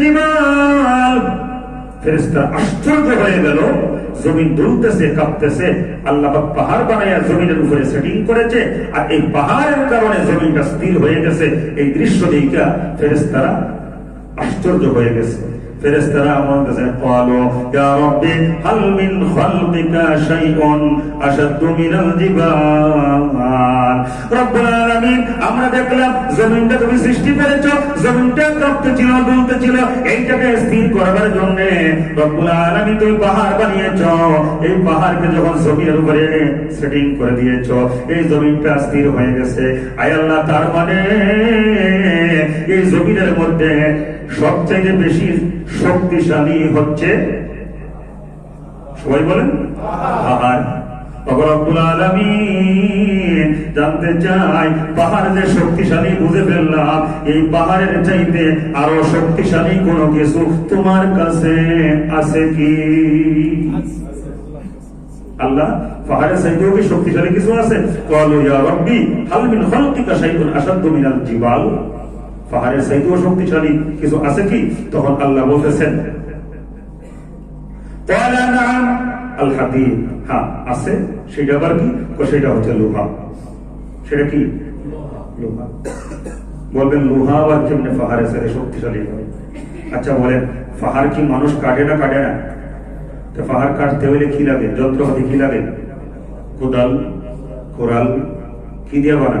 জিবাল আশ্চর্য হয়ে গেল। জমিন দুলতেছে, কাঁপতেছে। আল্লাহ পাহাড় বানাইয়া জমিনের উপরে সেটিং করেছে আর এই পাহাড়ের কারণে জমিনটা স্থির হয়ে গেছে। এই দৃশ্য দেখা ফেরেস্তারা আশ্চর্য হয়ে গেছে। ফেরেশতারা আমার কাছে قالوا يا رب هل من خلقك شيء اشد من الجبال রব্বুল আলামিন আমরা দেখলাম জমিনটা তুমি সৃষ্টি করেছো জমিনটা কাঁপতে ছিল দুলতে ছিল এইটাকে স্থির করার জন্য রব্বুল আলামিন তুমি পাহাড় বানিয়েছো এই পাহাড়কে যখন জমিনের উপরে সেটিং করে দিয়েছো এই জমিনটা স্থির হয়ে গেছে আয় আল্লাহ তার মানে এই জমিনের মধ্যে সবচেয়ে বেশি শক্তিশালী হচ্ছে সবাই বলেন? আলামিন জানতে চাই পাহাড় যে শক্তিশালী বুঝে ফেললাম, এই পাহাড়ের চাইতে আরও শক্তিশালী কোনো কিছু তোমার কাছে আছে কি? আল্লাহ, পাহাড়ের চাইতেও কি শক্তিশালী কিছু আছে? ইয়া রাব্বি মিন মিনাল জিবাল। পাহাড়ের চাইতেও শক্তিশালী কিছু আছে কি? তখন আল্লাহ বলতেছেন হ্যাঁ আচ্ছা বলেন, পাহাড় কি মানুষ কাটে না কাটে পাহাড় কাটতে হইলে কি লাগে? যন্ত্রপাতি কি লাগে? কোদাল, কোরাল, কি দিয়ে বানা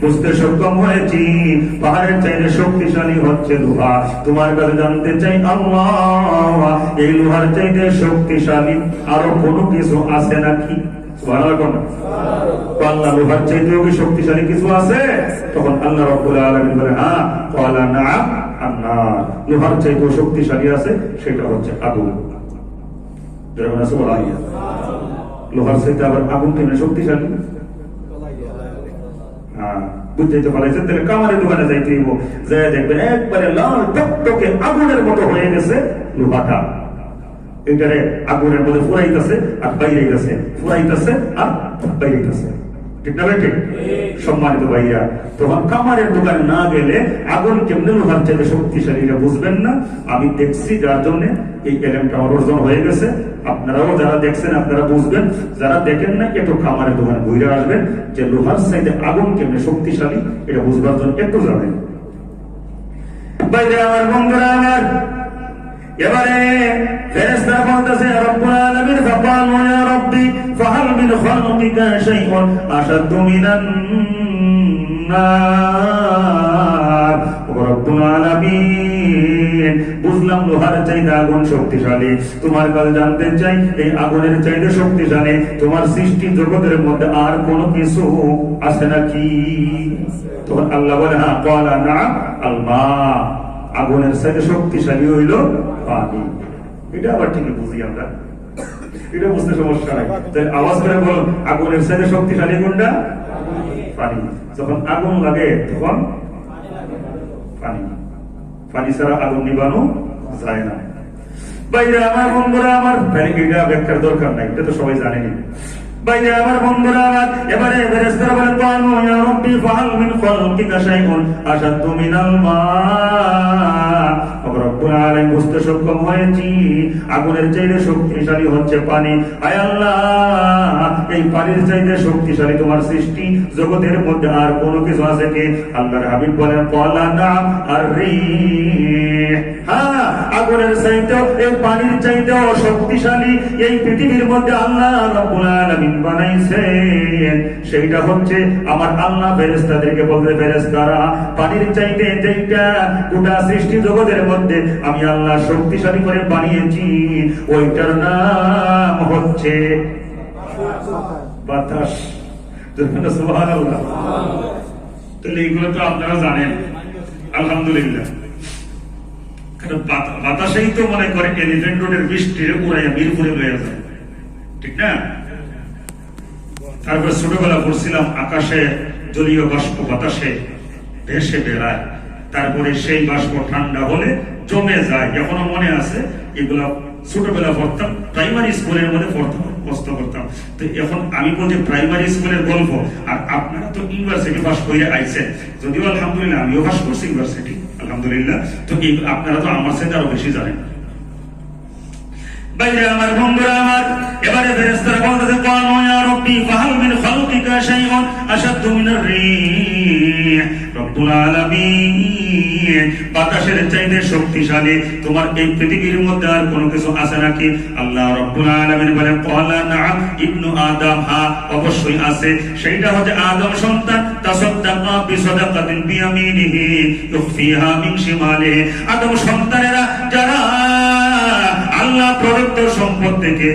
বুঝতে সক্ষম হয়েছি। পাহাড়ের চাইতে শক্তিশালী হচ্ছে লোহা। তোমার কাছে জানতে চাই, আল্লাহ, এই লোহার চাইতে শক্তিশালী আরও কোনো কিছু আছে নাকি? আল্লাহ লোহার শক্তিশালী আছে? আছে, সেটা হচ্ছে আগুন। আছে বলা লোহার আবার আগুন শক্তিশালী? বুঝতে পারছেন তাহলে কামারের দোকানে যাইতে হইব? যায় দেখবেন একবারে লাল টকটকে আগুনের মতো হয়ে গেছে লোহাটা। এটারে আগুনের মধ্যে ফুরাইতেছে আর বাইরে গেছে ফুরাইতেছে আর বাইরেইতেছে। সম্মানিত ভাইয়া তখন দোকানে না গেলে আগুন কেমনে লোহার চাইতে শক্তিশালী এটা বুঝবেন না। আমি দেখছি যার জন্য এই এলেমটা অর্জন হয়ে গেছে। আপনারাও যারা দেখছেন, আপনারা বুঝবেন। যারা দেখেন না একটু কামারের দোকানে ঘুরে আসবেন যে লোহার চাইতে আগুন কেমনে শক্তিশালী, এটা বুঝবার জন্য একটু যাবেন। বাইরে আমার বন্ধুরা, আমার এবারে ফেরেশতা বলতেছে, রব্বুল আলামিন ফাকালু ফাহাল মিন খালকিকা শাইউন, আশাদ্দু মিনান নার। রব্বুল আলামিন, বুঝলাম লোহার চাইতে আগুন শক্তিশালী। তোমার জানতে চাই, এই আগুনের চাইতে শক্তিশালী। তোমার সৃষ্টি জগতের মধ্যে আর কোনো কিছু আছে নাকি? তখন আল্লাহ বলে হ্যাঁ ক্বালা নাআম আল মা আগুনের সাথে শক্তিশালী হইল পানি। এটা আবার ঠিক বুঝি আমরা। এটা বুঝতে সমস্যা নাই। তাই আওয়াজ করে বল আগুনের সাথে শক্তিশালী কোনটা? পানি। যখন আগুন লাগে, তখন পানি। পানি ছাড়া আগুন নিবানো যায় না। বাইরে আমার বন্ধুরা, আমার এটা ব্যাখ্যার দরকার নাই, এটা তো সবাই জানেনি। বাইরে বন্ধুরা এবারে ফেরেশতারা বলে ইয়া মিন মা রব্বুল আলামিন বুঝতে সক্ষম হয়েছি, আগুনের চাইতে শক্তিশালী হচ্ছে পানি। আয় আল্লাহ, এই পানির চাইতে শক্তিশালী তোমার সৃষ্টি জগতের মধ্যে আর কোনো কিছু আছে কি? আল্লাহর হাবিব বলেন ক্বালা নাম আর রিহ। হ্যাঁ আগুনের চাইতেও, এই পানির চাইতেও শক্তিশালী এই পৃথিবীর মধ্যে আল্লাহ রব্বুল আলামিন বানাইছে। সেইটা হচ্ছে আমার আল্লাহ ফেরেশতাদেরকে বলতে ফেরেশতারা, পানির চাইতে যেটা গোটা সৃষ্টি জগতের মধ্যে আমি আল্লাহ শক্তিশালী করে বানিয়েছি। ওইটার নাম হচ্ছে বাতাস। তো আপনারা জানেন। আলহামদুলিল্লাহ। বাতাসেই তো মনে করে এলিফেন্ট রোডের বৃষ্টির উড়াইয়া যায়। ঠিক না? তারপরে ছোটবেলা পড়ছিলাম আকাশে জলীয় বাষ্প বাতাসে, ভেসে বেড়ায়। তারপরে সেই বাষ্প ঠান্ডা হলে জমে যায়। এখনও মনে আছে? এগুলো ছোটবেলা পড়তাম প্রাইমারি স্কুলের মধ্যে পড়তাম করতাম। তো এখন আমি বলছি প্রাইমারি স্কুলের গল্প, আর আপনারা তো ইউনিভার্সিটি পাস করে আইছেন। যদিও আলহামদুলিল্লাহ, আমিও পাস করছি ইউনিভার্সিটি আলহামদুলিল্লাহ। তো আপনারা তো আমার সাথে আরও বেশি জানেন। বাতাসের চাইতে শক্তিশালী তোমার এই পৃথিবীর মধ্যে আর কোনো কিছু আছে নাকি? আল্লাহ রব্বুল আলামিন বলে ক্বালা নাআম ইবনু আদম, হা, অবশ্যই আছে। সেইটা হচ্ছে আদম সন্তান, তাসাদদাকা আদম সন্তানেরা যারা আল্লাহ প্রদত্ত সম্পদ থেকে